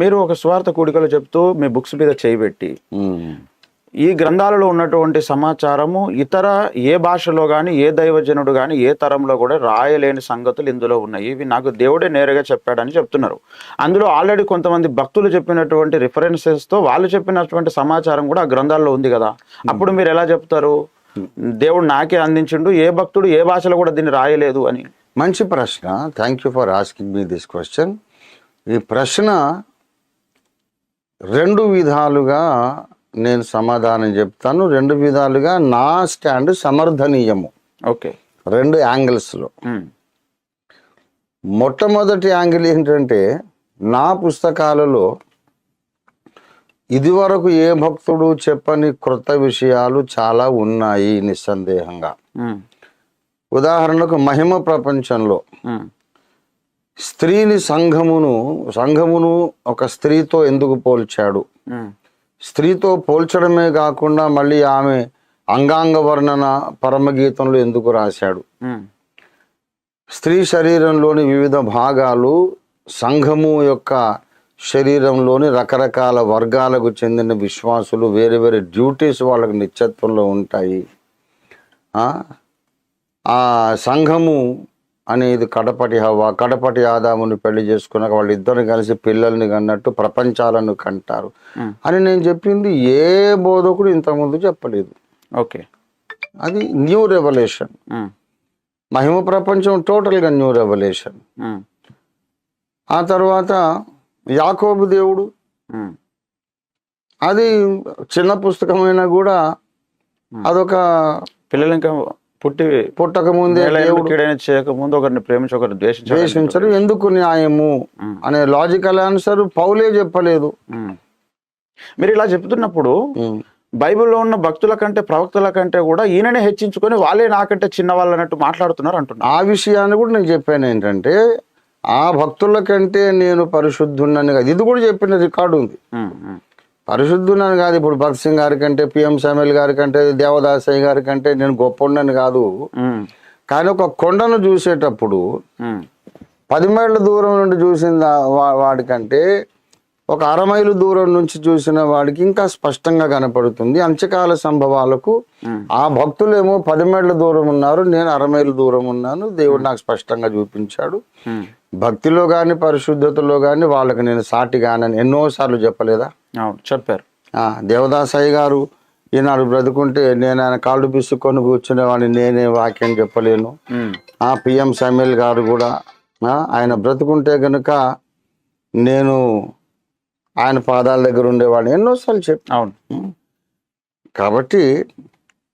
మీరు ఒక స్వార్థ కూడికలు చెప్తూ మీ బుక్స్ మీద చేయబెట్టి. ఈ గ్రంథాలలో ఉన్నటువంటి సమాచారము ఇతర ఏ భాషలో కానీ ఏ దైవజనుడు కానీ ఏ తరంలో కూడా రాయలేని సంగతులు ఇందులో ఉన్నాయి. ఇవి నాకు దేవుడే నేరుగా చెప్పాడని చెప్తున్నారు. అందులో ఆల్రెడీ కొంతమంది భక్తులు చెప్పినటువంటి references తో వాళ్ళు చెప్పినటువంటి సమాచారం కూడా ఆ గ్రంథాల్లో ఉంది కదా. అప్పుడు మీరు ఎలా చెప్తారు? దేవుడు నాకే అందించిండు ఏ భక్తుడు ఏ భాషలో కూడా దీన్ని రాయలేదు అని. మంచి ప్రశ్న. Thank you for asking me this question ఈ ప్రశ్న రెండు విధాలుగా నేను సమాధానం చెప్తాను. రెండు విధాలుగా నా స్టాండ్ సమర్థనీయము. ఓకే. రెండు యాంగిల్స్లో మొట్టమొదటి యాంగిల్ ఏంటంటే నా పుస్తకాలలో ఇదివరకు ఏ భక్తుడు చెప్పని క్రొత్త విషయాలు చాలా ఉన్నాయి నిస్సందేహంగా. ఉదాహరణకు మహిమ ప్రపంచంలో స్త్రీని సంఘమును సంఘమును ఒక స్త్రీతో ఎందుకు పోల్చాడు? స్త్రీతో పోల్చడమే కాకుండా మళ్ళీ ఆమె అంగాంగ వర్ణన పరమగీతంలో ఎందుకు రాశాడు? స్త్రీ శరీరంలోని వివిధ భాగాలు సంఘము యొక్క శరీరంలోని రకరకాల వర్గాలకు చెందిన విశ్వాసులు వేరే వేరే డ్యూటీస్ వాళ్ళకి నిత్యత్వంలో ఉంటాయి. ఆ? ఆ అనేది కడపటి హవ్వ. కడపటి ఆదాముని పెళ్ళి చేసుకున్నాక వాళ్ళిద్దరు కలిసి పిల్లల్ని కన్నట్టు ప్రపంచాలను కంటారు. అని నేను చెప్పింది ఏ బోధకుడు ఇంతకుముందు చెప్పలేదు. ఓకే. అది న్యూ రెవల్యూషన్. మహిమ ప్రపంచం టోటల్గా న్యూ రెవల్యూషన్. ఆ. తర్వాత యాకోబు దేవుడు. అది చిన్న పుస్తకమైనా కూడా అదొక పిల్లలు ఇంకా పుట్టి పుట్టక ముందే కీడైన చేయకముందు ఒకరిని ప్రేమించి ఒకరిని ద్వేషించరు ఎందుకు న్యాయము. అనే లాజికల్ ఆన్సర్ పౌలే చెప్పలేదు. మీరు ఇలా చెప్తున్నప్పుడు. బైబిల్లో ఉన్న భక్తుల కంటే ప్రవక్తల కంటే కూడా ఈయననే హెచ్చించుకొని వాళ్ళే నాకంటే చిన్న వాళ్ళు అన్నట్టు మాట్లాడుతున్నారు అంటున్నారు. ఆ విషయాన్ని కూడా నేను చెప్పాను ఏంటంటే ఆ భక్తుల కంటే నేను పరిశుద్ధున్నని కాదు. ఇది కూడా చెప్పిన రికార్డు ఉంది. ఉమ్, ఉమ్, పరిశుద్ధునని కాదు. ఇప్పుడు భగత్ సింగ్ గారి కంటే పిఎం సామెల్ గారి కంటే దేవదాసయ్య గారి కంటే నేను గొప్ప కాదు. ఉమ్, కానీ ఒక కొండను చూసేటప్పుడు పది మైళ్ళ దూరం నుండి చూసిన వాడికంటే ఒక అర మైలు దూరం నుంచి చూసిన వాడికి ఇంకా స్పష్టంగా కనపడుతుంది. అంత్యకాల సంభవాలకు. ఆ భక్తులేమో పది మైళ్ళ దూరం ఉన్నారు నేను అర మైలు దూరం ఉన్నాను దేవుడు నాకు స్పష్టంగా చూపించాడు. భక్తిలో కానీ పరిశుద్ధతలో కానీ వాళ్ళకి నేను సాటి కానని ఎన్నోసార్లు చెప్పలేదా? చెప్పారు. ఆ, దేవదాసయ్య గారు ఈనాడు బ్రతుకుంటే నేను ఆయన కాళ్ళు పిసుకొని కూర్చునేవాడిని నేనే వాక్యం చెప్పలేను. ఆ పిఎం సమీల్ గారు కూడా ఆయన బ్రతుకుంటే కనుక నేను ఆయన పాదాల దగ్గర ఉండేవాడిని. ఎన్నోసార్లు చెప్పి అవును. కాబట్టి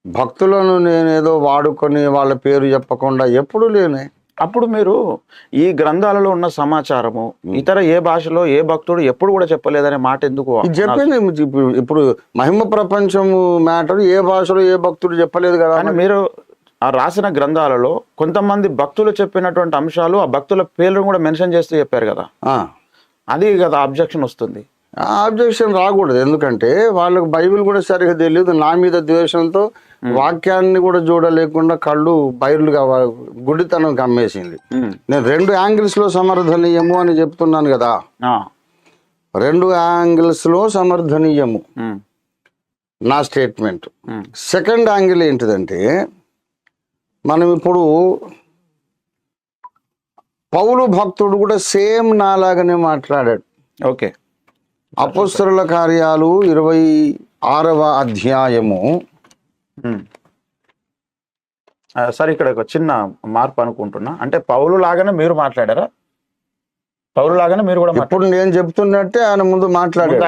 భక్తులను నేనేదో వాడుకొని వాళ్ళ పేరు చెప్పకుండా ఎప్పుడు లేనే. అప్పుడు మీరు ఈ గ్రంథాలలో ఉన్న సమాచారము ఇతర ఏ భాషలో ఏ భక్తుడు ఎప్పుడు కూడా చెప్పలేదనే మాట ఎందుకు చెప్పింది ఇప్పుడు మహిమ ప్రపంచము మ్యాటర్ ఏ భాషలో ఏ భక్తుడు చెప్పలేదు కదా కానీ మీరు. ఆ రాసిన గ్రంథాలలో కొంతమంది భక్తులు చెప్పినటువంటి అంశాలు ఆ భక్తుల పేర్లను కూడా మెన్షన్ చేస్తూ చెప్పారు కదా. అది కదా అబ్జెక్షన్ వస్తుంది. ఆ ఆబ్జెక్షన్ రాకూడదు. ఎందుకంటే వాళ్ళకి బైబిల్ కూడా సరిగా తెలియదు. నా మీద ద్వేషంతో వాక్యాన్ని కూడా చూడలేకుండా కళ్ళు బైరులుగా వా- గుడ్డితనం కమ్మేసింది. నేను రెండు యాంగిల్స్లో సమర్థనీయము అని చెప్తున్నాను కదా. రెండు యాంగిల్స్లో సమర్థనీయము నా స్టేట్మెంట్. సెకండ్ యాంగిల్ ఏంటిదంటే మనం ఇప్పుడు పౌలు భక్తుడు కూడా సేమ్ నాలాగానే మాట్లాడాడు. ఓకే. అపస్తుల కార్యాలు ఇరవై ఆరవ అధ్యాయము. సరే ఇక్కడ ఒక చిన్న మార్పు అనుకుంటున్నా. అంటే పౌలు లాగానే మీరు మాట్లాడారా? పౌలు లాగానే మీరు కూడా మాట్లాడారు ఇప్పుడు నేను చెప్తున్నట్టే ఆయన ముందు మాట్లాడారు.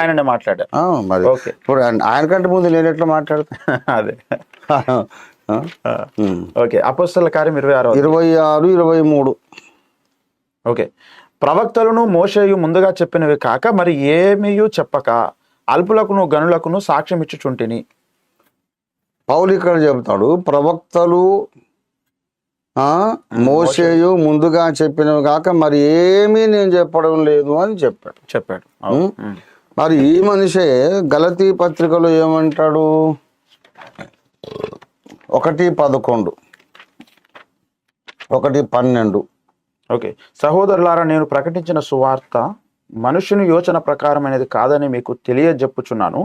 ఆ, మరి ఓకే. ఇప్పుడు ఆయన ఆయన కంటే ముందు నేను ఎట్లా మాట్లాడతా? అదే. ఓకే. అపస్తుల కార్యం ఇరవై ఆరో ఇరవై ఆరు ఇరవై మూడు. ఓకే. ప్రవక్తలను మోషేయు ముందుగా చెప్పినవి కాక మరి ఏమీయు చెప్పక అల్పులకును గనులకును సాక్ష్యం ఇచ్చుచుంటిని. పౌలు ఇక్కడ చెబుతాడు ప్రవక్తలు మోసేయు ముందుగా చెప్పినవి కాక మరి ఏమీ నేను చెప్పడం లేదు అని చెప్పాడు. చెప్పాడు. మరి ఈ మనిషే గలతీ పత్రికలో ఏమంటాడు? ఒకటి పదకొండు. ఒకటి పన్నెండు. ఓకే. సహోదరులారా నేను ప్రకటించిన సువార్త మనుషుని యోచన ప్రకారమైనది కాదని మీకు తెలియజెప్పుచున్నాను.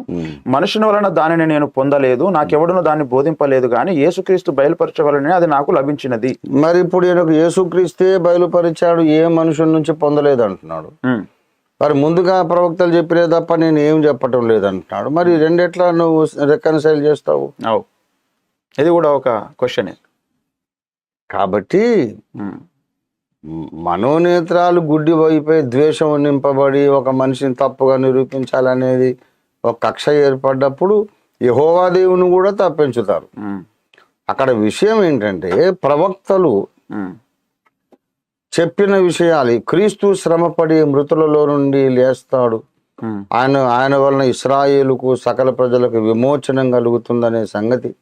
మనుషుని వలన దానిని నేను పొందలేదు నాకెవడును దాన్ని బోధింపలేదు కానీ యేసుక్రీస్తు బయలుపరచవలనే అది నాకు లభించినది. మరి ఇప్పుడు ఈయనకు యేసుక్రీస్తే బయలుపరిచాడు ఏ మనుషుల నుంచి పొందలేదు అంటున్నాడు మరి ముందుగా ప్రవక్తలు చెప్పిలే తప్ప నేను ఏం చెప్పటం లేదంటున్నాడు. మరి రెండెట్లా నువ్వు రికన్సైల్ చేస్తావు? అవు. ఇది కూడా ఒక క్వశ్చనే కాబట్టి మనోనేత్రాలు గుడ్డి వైపై ద్వేషం నింపబడి ఒక మనిషిని తప్పుగా నిరూపించాలనేది ఒక కక్ష ఏర్పడ్డప్పుడు యహోవా దేవుని కూడా తప్పించుతారు. అక్కడ విషయం ఏంటంటే ప్రవక్తలు చెప్పిన విషయాలు క్రీస్తు శ్రమపడి మృతులలో నుండి లేస్తాడు. ఆయన ఆయన వలన ఇస్రాయేలుకు సకల ప్రజలకు విమోచనం కలుగుతుందనే సంగతి.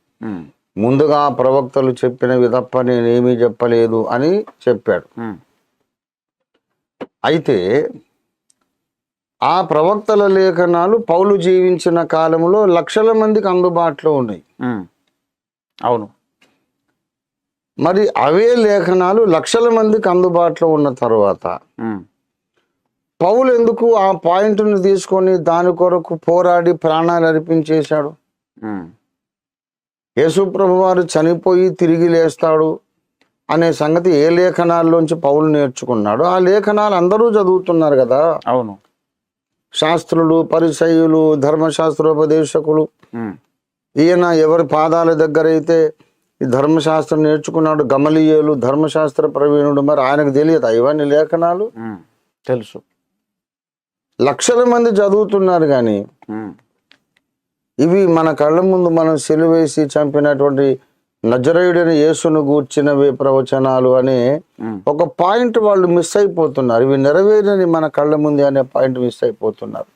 ముందుగా ప్రవక్తలు చెప్పినవి తప్ప నేనేమీ చెప్పలేదు అని చెప్పాడు. అయితే ఆ ప్రవక్తల లేఖనాలు పౌలు జీవించిన కాలంలో లక్షల మందికి అందుబాటులో ఉన్నాయి. అవును. మరి అవే లేఖనాలు లక్షల మందికి అందుబాటులో ఉన్న తర్వాత పౌలు ఎందుకు ఆ పాయింట్ను తీసుకొని దాని కొరకు పోరాడి ప్రాణాలు అర్పించేశాడు? యేసుప్రభు వారు చనిపోయి తిరిగి లేస్తాడు అనే సంగతి ఏ లేఖనాల్లోంచి పౌలు నేర్చుకున్నాడు ఆ లేఖనాలు అందరూ చదువుతున్నారు కదా. అవును. శాస్త్రులు పరిచయులు ధర్మశాస్త్రోపదేశకులు. ఈయన ఎవరి పాదాల దగ్గర అయితే ఈ ధర్మశాస్త్రం నేర్చుకున్నాడు గమలియేలు ధర్మశాస్త్ర ప్రవీణుడు మరి ఆయనకు తెలియదు ఇవన్నీ లేఖనాలు? తెలుసు. లక్షల మంది చదువుతున్నారు కానీ ఇవి మన కళ్ళ ముందు మనం సెలువేసి చంపినటువంటి నజరేయుడని యేసును గూర్చినవి ప్రవచనాలు అనే ఒక పాయింట్ వాళ్ళు మిస్ అయిపోతున్నారు. ఇవి నెరవేరని మన కళ్ళ ముందు అనే పాయింట్ మిస్ అయిపోతున్నారు.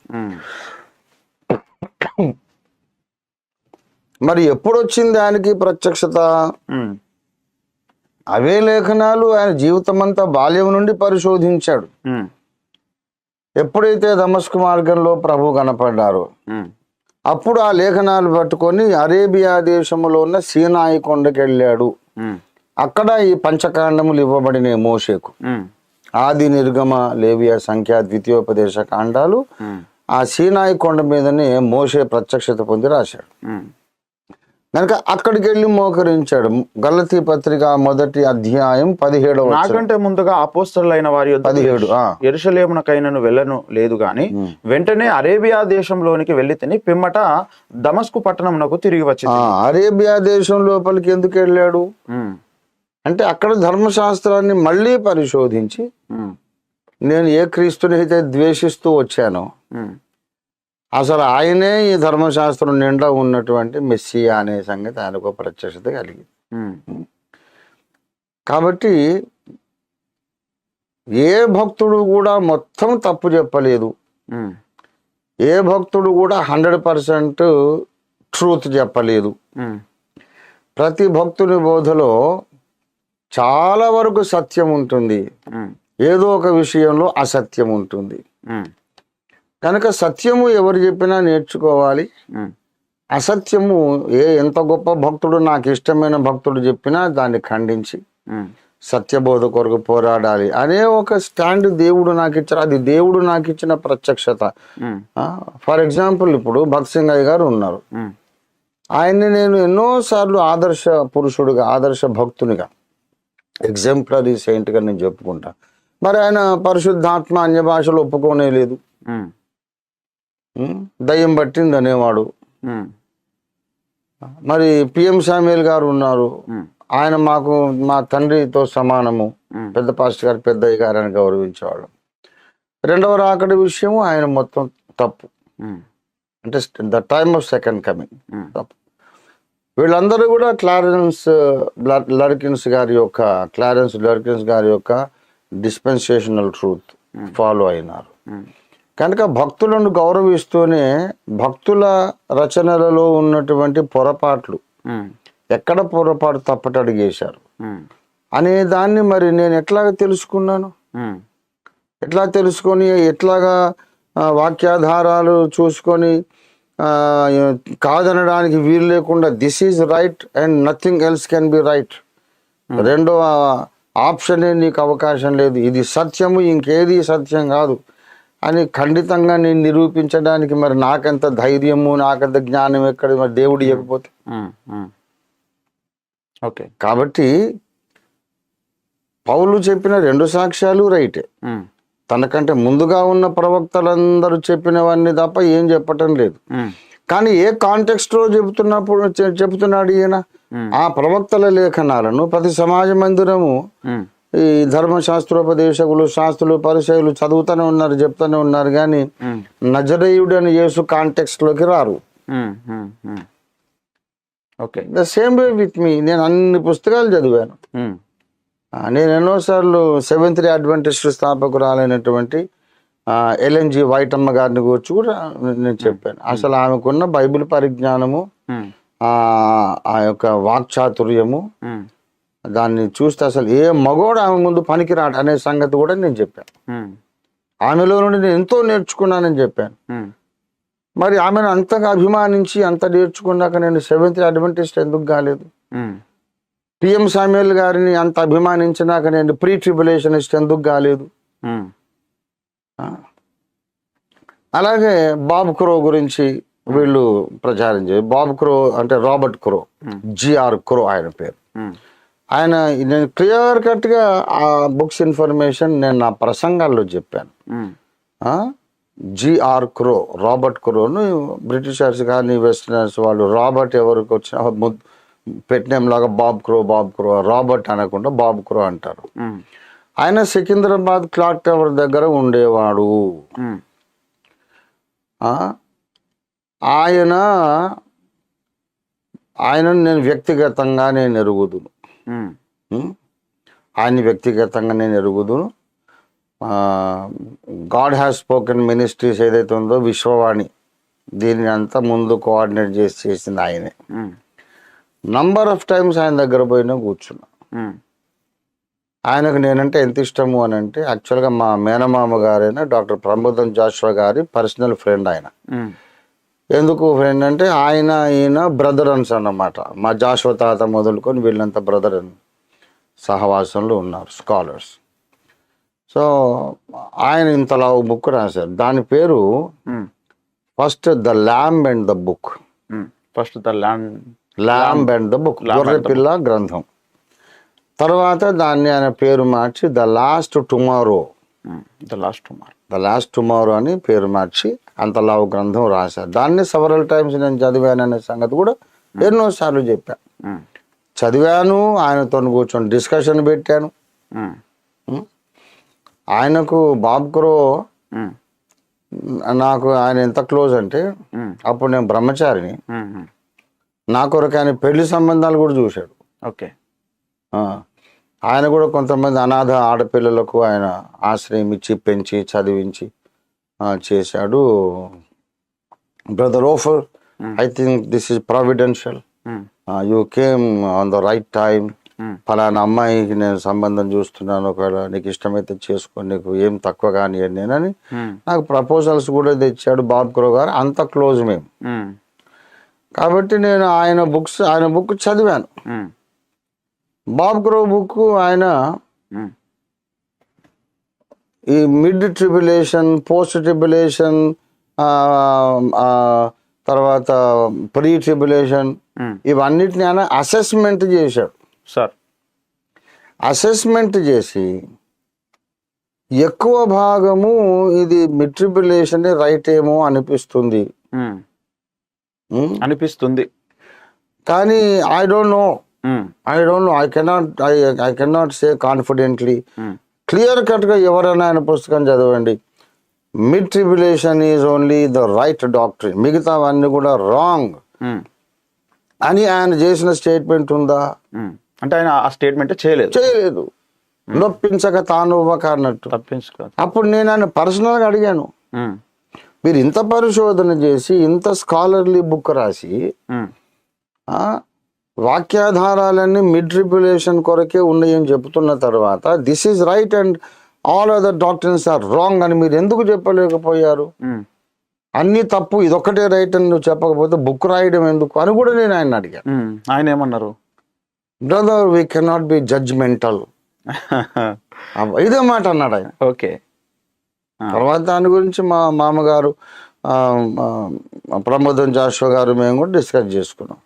మరి ఎప్పుడు వచ్చింది దానికి ప్రత్యక్షత? అవే లేఖనాలు ఆయన జీవితమంతా బాల్యం నుండి పరిశోధించాడు. ఎప్పుడైతే దమస్కు మార్గంలో ప్రభు కనపడ్డారో అప్పుడు ఆ లేఖనాలు పట్టుకొని అరేబియా దేశంలో ఉన్న సీనాయి కొండకి వెళ్ళాడు అక్కడ ఈ పంచకాండములు ఇవ్వబడిన మోషేకు. ఆది నిర్గమ లేవియా సంఖ్య ద్వితీయోపదేశ కాండాలు. ఆ సీనాయి కొండ మీదనే మోషే ప్రత్యక్షత పొంది రాశాడు. కనుక అక్కడికి వెళ్ళి మోకరించాడు. గలతీ పత్రిక మొదటి అధ్యాయం పదిహేడవ వచనం. నాకంటే ముందుగా అపోస్తలైన వారి పదిహేడు. ఎరుషలేమునకైనను వెళ్ళను లేదు గాని వెంటనే అరేబియా దేశంలోనికి వెళ్ళి తిని పిమ్మట దమస్కు పట్టణమునకు తిరిగి వచ్చి ఆ, అరేబియా దేశం లోపలికి ఎందుకు వెళ్ళాడు? అంటే అక్కడ ధర్మశాస్త్రాన్ని మళ్ళీ పరిశోధించి నేను ఏ క్రీస్తుని అయితే ద్వేషిస్తూ వచ్చానో అసలు ఆయనే ఈ ధర్మశాస్త్రం నిండా ఉన్నటువంటి మెస్సియా అనే సంగతి ఆయనకు ప్రత్యక్షత కలిగింది. కాబట్టి ఏ భక్తుడు కూడా మొత్తం తప్పు చెప్పలేదు. ఏ భక్తుడు కూడా హండ్రెడ్ పర్సెంట్ ట్రూత్ చెప్పలేదు. ప్రతి భక్తుని బోధలో చాలా వరకు సత్యం ఉంటుంది. ఏదో ఒక విషయంలో అసత్యం ఉంటుంది. కనుక సత్యము ఎవరు చెప్పినా నేర్చుకోవాలి. అసత్యము ఏ ఎంత గొప్ప భక్తుడు నాకు ఇష్టమైన భక్తుడు చెప్పినా దాన్ని ఖండించి సత్యబోధ కొరకు పోరాడాలి అనే ఒక స్టాండ్ దేవుడు నాకు ఇచ్చారు. అది దేవుడు నాకు ఇచ్చిన ప్రత్యక్షత. ఫర్ ఎగ్జాంపుల్ ఇప్పుడు భక్త్ సింగ్ అయ్య గారు ఉన్నారు. ఆయన్ని నేను ఎన్నోసార్లు ఆదర్శ పురుషుడిగా ఆదర్శ భక్తునిగా ఎగ్జాంపులరీ సెయింట్గా నేను చెప్పుకుంటా. మరి ఆయన పరిశుద్ధాత్మ అన్య భాషలు ఒప్పుకోనే లేదు? దయ్యం పట్టింది అనేవాడు. మరి పిఎం సామ్యుల్ గారు ఉన్నారు. ఆయన మాకు మా తండ్రితో సమానము. పెద్ద పాస్టర్ గారు పెద్దయ్య గారు అని గౌరవించేవాడు రెండవ రాకడి విషయం ఆయన మొత్తం తప్పు. అంటే the time of second coming. తప్పు. వీళ్ళందరూ కూడా క్లారెన్స్ లర్- లర్కిన్స్ గారి యొక్క క్లారెన్స్ లర్కిన్స్ గారి యొక్క డిస్పెన్సేషనల్ ట్రూత్ ఫాలో అయినారు. కనుక భక్తులను గౌరవిస్తూనే భక్తుల రచనలలో ఉన్నటువంటి పొరపాట్లు ఎక్కడ పొరపాటు తప్పటడిగేశారు అనే దాన్ని మరి నేను ఎట్లాగ తెలుసుకున్నాను? ఎట్లా తెలుసుకొని ఎట్లాగా వాక్యాధారాలు చూసుకొని కాదనడానికి వీలు లేకుండా this is right and nothing else can be right. రెండో ఆప్షనే నీకు అవకాశం లేదు. ఇది సత్యము ఇంకేది సత్యం కాదు. అని ఖండితంగా నేను నిరూపించడానికి మరి నాకెంత ధైర్యము నాకెంత జ్ఞానం ఎక్కడ మరి దేవుడు ఇవ్వకపోతే. ఓకే. కాబట్టి పౌలు చెప్పిన రెండు సాక్ష్యాలు రైటే. తనకంటే ముందుగా ఉన్న ప్రవక్తలందరూ చెప్పినవన్నీ తప్ప ఏం చెప్పటం లేదు. కానీ ఏ కాంటెక్స్ట్లో చెబుతున్నప్పుడు చెబుతున్నాడు ఈయన? ఆ ప్రవక్తల లేఖనాలను ప్రతి సమాజ మందిరము ఈ ధర్మశాస్త్రోపదేశకులు శాస్త్రులు పరిచయులు చదువుతూనే ఉన్నారు చెప్తూనే ఉన్నారు కానీ నజరేయుడు అని యేసు కాంటెక్స్ట్లోకి రారు. Okay. The same way with me నేను అన్ని పుస్తకాలు చదివాను. నేను ఎన్నోసార్లు సెవెంత్ డే అడ్వెంటిస్ట్ స్థాపకురాలైనటువంటి ఎల్ఎన్జి వైటమ్మ గారిని గురించి కూడా నేను చెప్పాను. అసలు ఆమెకున్న బైబిల్ పరిజ్ఞానము ఆ ఆ యొక్క వాక్చాతుర్యము దాన్ని చూస్తే అసలు ఏ మగోడు ఆమె ముందు పనికిరాడు అనే సంగతి కూడా నేను చెప్పాను. ఆమెలో నుండి నేను ఎంతో నేర్చుకున్నానని చెప్పాను. మరి ఆమెను అంతగా అభిమానించి అంత నేర్చుకున్నాక నేను సెవెంత్ అడ్వెంటిస్ట్ ఎందుకు కాలేదు? పిఎం సామ్యుల్ గారిని అంత అభిమానించినాక నేను ప్రీ ట్రిబులేషనిస్ట్ ఎందుకు కాలేదు. అలాగే బాబ్ క్రో గురించి వీళ్ళు ప్రచారం చేయాలి బాబ్ క్రో అంటే రాబర్ట్ క్రో జిఆర్ క్రో ఆయన పేరు. ఆయన నేను క్లియర్ కట్గా ఆ బుక్స్ ఇన్ఫర్మేషన్ నేను నా ప్రసంగాల్లో చెప్పాను? జిఆర్ క్రో రాబర్ట్ క్రోను బ్రిటిషర్స్ కానీ వెస్టర్నర్స్ వాళ్ళు రాబర్ట్ ఎవరికి వచ్చిన ముద్- పెట్టినేం లాగా Bob Crow Bob Crow Robert అనకుండా బాబ్ క్రో అంటారు. ఆయన సికింద్రాబాద్ క్లాక్ టవర్ దగ్గర ఉండేవాడు? ఆయన ఆయనను నేను వ్యక్తిగతంగా నేను ఎరుగుదును ఉమ్, ఉం? ఆయన వ్యక్తిగతంగా నేను ఎరుగుదును. గాడ్ హ్యాస్ స్పోకెన్ మినిస్ట్రీస్ ఏదైతే ఉందో విశ్వవాణి. దీన్ని అంతా ముందు కోఆర్డినేట్ చేసి చేసింది ఆయనే. నంబర్ ఆఫ్ టైమ్స్ ఆయన దగ్గర పోయినా కూర్చున్నా. ఆయనకు నేనంటే ఎంత ఇష్టము అని అంటే యాక్చువల్గా మా మేనమామ గారైన డాక్టర్ ప్రమోదం జాషువా గారి పర్సనల్ ఫ్రెండ్ ఆయన. ఎందుకు ఫ్రెండ్ అంటే ఆయన ఈయన బ్రదరన్స్ అన్నమాట. మా జాషువ తాత మొదలుకొని వీళ్ళంతా బ్రదర్ అని సహవాసంలో ఉన్నారు స్కాలర్స్. సో ఆయన ఇంతలా బుక్ రాశారు. దాని పేరు first the lamb and the book. First the land lamb and the book. గొర్రెపిల్ల గ్రంథం. తర్వాత దాన్ని ఆయన పేరు మార్చి the last tomorrow. The last మార్ ద లాస్ట్ టుమారో అని పేరు మార్చి అంతలావు గ్రంథం రాశారు. దాన్ని సెవరల్ టైమ్స్ నేను చదివాననే సంగతి కూడా ఎన్నోసార్లు చెప్పాను ఉమ్, చదివాను ఆయనతో కూర్చొని డిస్కషన్ పెట్టాను? ఆయనకు బాబ్ క్రో ఉమ్, నాకు ఆయన ఎంత క్లోజ్ అంటే అప్పుడు నేను బ్రహ్మచారిని. నా కొరకు ఆయన పెళ్ళి సంబంధాలు కూడా చూశాడు. ఓకే. ఆయన కూడా కొంతమంది అనాథ ఆడపిల్లలకు ఆయన ఆశ్రయం ఇచ్చి పెంచి చదివించి చేశాడు. Brother woofer I think this is providential you came on the right time ఫలానా అమ్మాయికి నేను సంబంధం చూస్తున్నాను ఒకవేళ నీకు ఇష్టమైతే చేసుకో నీకు ఏం తక్కువ కానీ నేనని ఉమ్, నాకు ప్రపోజల్స్ కూడా తెచ్చాడు బాబ్ క్రో గారు అంత క్లోజ్ మేము ఉమ్, కాబట్టి నేను ఆయన బుక్స్ ఆయన బుక్ చదివాను. ఉమ్, బాబ్ క్రో బుక్ ఆయన ఈ మిడ్ ట్రిబులేషన్ పోస్ట్ ట్రిబులేషన్ తర్వాత ప్రీ ట్రిబులేషన్. ఇవన్నిటిని ఆయన అసెస్మెంట్ చేశాడు. సార్. అసెస్మెంట్ చేసి ఎక్కువ భాగము ఇది మిట్రిబులేషన్ రైట్ ఏమో అనిపిస్తుంది? అనిపిస్తుంది. కానీ I don't know. I don't know I cannot I I cannot say confidently clear కట్గా ఎవరైనా ఆయన పుస్తకం చదవండి. Mid tribulation is only the right doctrine మిగతావన్నీ కూడా రాంగ్ ఉమ్, అని ఆయన చేసిన స్టేట్మెంట్ ఉందా? ఉమ్. అంటే ఆయన ఆ స్టేట్మెంట్ చేయలేదు. చేయలేదు. నొప్పించక తాను ఇవ్వక అన్నట్టు అప్పుడు నేను ఆయన పర్సనల్గా అడిగాను. మీరు ఇంత పరిశోధన చేసి ఇంత స్కాలర్లీ బుక్ రాసి వాక్యాధారాలన్నీ మిడ్ ట్రిబులేషన్ కొరకే ఉన్నాయని చెప్తున్న తర్వాత this is right and all other doctors are wrong అని మీరు ఎందుకు చెప్పలేకపోయారు? అన్ని తప్పు ఇదొక్కటే రైట్ అని నువ్వు చెప్పకపోతే బుక్ రాయడం ఎందుకు అని కూడా నేను ఆయన అడిగాను. ఆయన ఏమన్నారు? Brother we cannot be judgemental ఇదే మాట అన్నాడు ఆయన. ఓకే. తర్వాత దాని గురించి మా మామగారు ప్రమోదం జాషువా గారు మేము కూడా డిస్కస్ చేసుకున్నాం.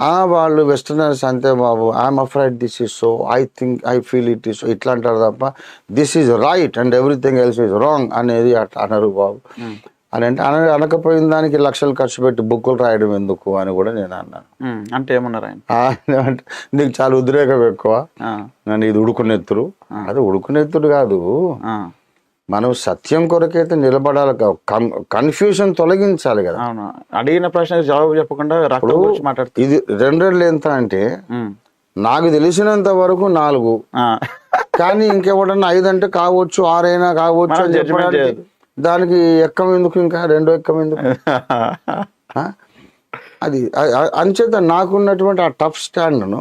వాళ్ళు వెస్టర్నర్స్ అంతే బాబు I'm afraid this is so I think I feel it is ఇట్లా అంటారు తప్ప this is right and everything else is wrong అనేది అట్లా అనరు బాబు. అని అంటే అన అనకపోయిన దానికి లక్షలు ఖర్చు పెట్టి బుక్కులు రాయడం ఎందుకు అని కూడా నేను అన్నాను. అంటే ఏమన్నారు ఆయన? అంటే నీకు చాలా ఉద్రేకం ఎక్కువ. నన్ను ఇది ఉడుకునెత్తురు. అది ఉడుకునెత్తుడు కాదు. మనం సత్యం కొరకైతే నిలబడాలి. కన్ఫ్యూజన్ తొలగించాలి కదా. అవును. అడిగిన ప్రశ్నకు జవాబు చెప్పకుండా రక్తం గురించి మాట్లాడుతూ ఇది రెండు రెండు ఎంత అంటే నాకు తెలిసినంత వరకు నాలుగు. కానీ ఇంకెవడన్నా ఐదు అంటే కావచ్చు ఆరైనా కావచ్చు అని చెప్పడానికి. దానికి ఎక్కం ఎందుకు ఇంకా? రెండో ఎక్కం ఎందుకు? అది అంచేత నాకున్నటువంటి ఆ టఫ్ స్టాండ్ను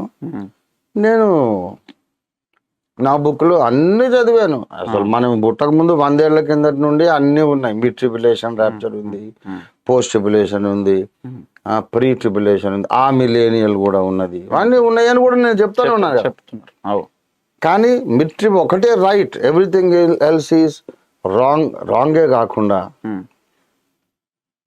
నేను నా బుక్లో అన్ని చదివాను. అసలు మనం పుట్టక ముందు వందేళ్ళ కిందటి నుండి అన్నీ ఉన్నాయి. మిడ్ ట్రిబులేషన్ ర్యాప్చర్ ఉంది. పోస్ట్ ట్రిబులేషన్ ఉంది. ప్రీ ట్రిబులేషన్ ఉంది. ఆ మిలేనియల్ కూడా ఉన్నది. అన్నీ ఉన్నాయని కూడా నేను చెప్తాను ఉన్నాను. చెప్తున్నారు. కానీ మిడ్ ట్రిప్ ఒకటే right. Everything else is wrong రాంగే కాకుండా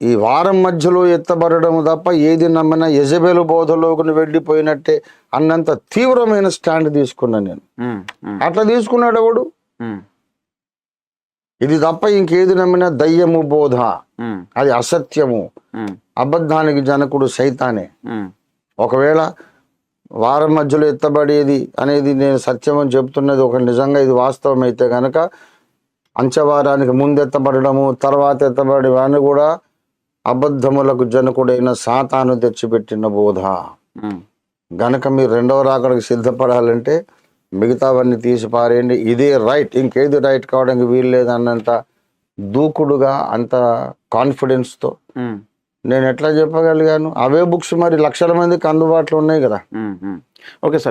ఈ వారం మధ్యలో ఎత్తబడడం తప్ప ఏది నమ్మినా యజబెలు బోధలోకి వెళ్ళిపోయినట్టే అన్నంత తీవ్రమైన స్టాండ్ తీసుకున్నాను నేను. అట్లా తీసుకున్నాడు ఎవడు? ఇది తప్ప ఇంకేది నమ్మినా దయ్యము బోధ. అది అసత్యము. అబద్ధానికి జనకుడు సైతానే. ఒకవేళ వారం మధ్యలో ఎత్తబడేది అనేది నేను సత్యం అని చెప్తున్నది ఒక నిజంగా ఇది వాస్తవం అయితే కనుక అంచవారానికి ముందు ఎత్తబడము తర్వాత ఎత్తబడి వాడిని కూడా అబద్ధములకు జనకుడైన సాతాను తెచ్చిపెట్టిన బోధ. గనక మీరు రెండవ రాకడికి సిద్ధపడాలంటే మిగతావన్నీ తీసి పారేయండి. ఇదే రైట్ ఇంకేది రైట్ కావడానికి వీలు లేదు అన్నంత దూకుడుగా అంత కాన్ఫిడెన్స్తో నేను ఎట్లా చెప్పగలిగాను? అవే బుక్స్ మరి లక్షల మందికి అందుబాటులో ఉన్నాయి కదా. Okay sir.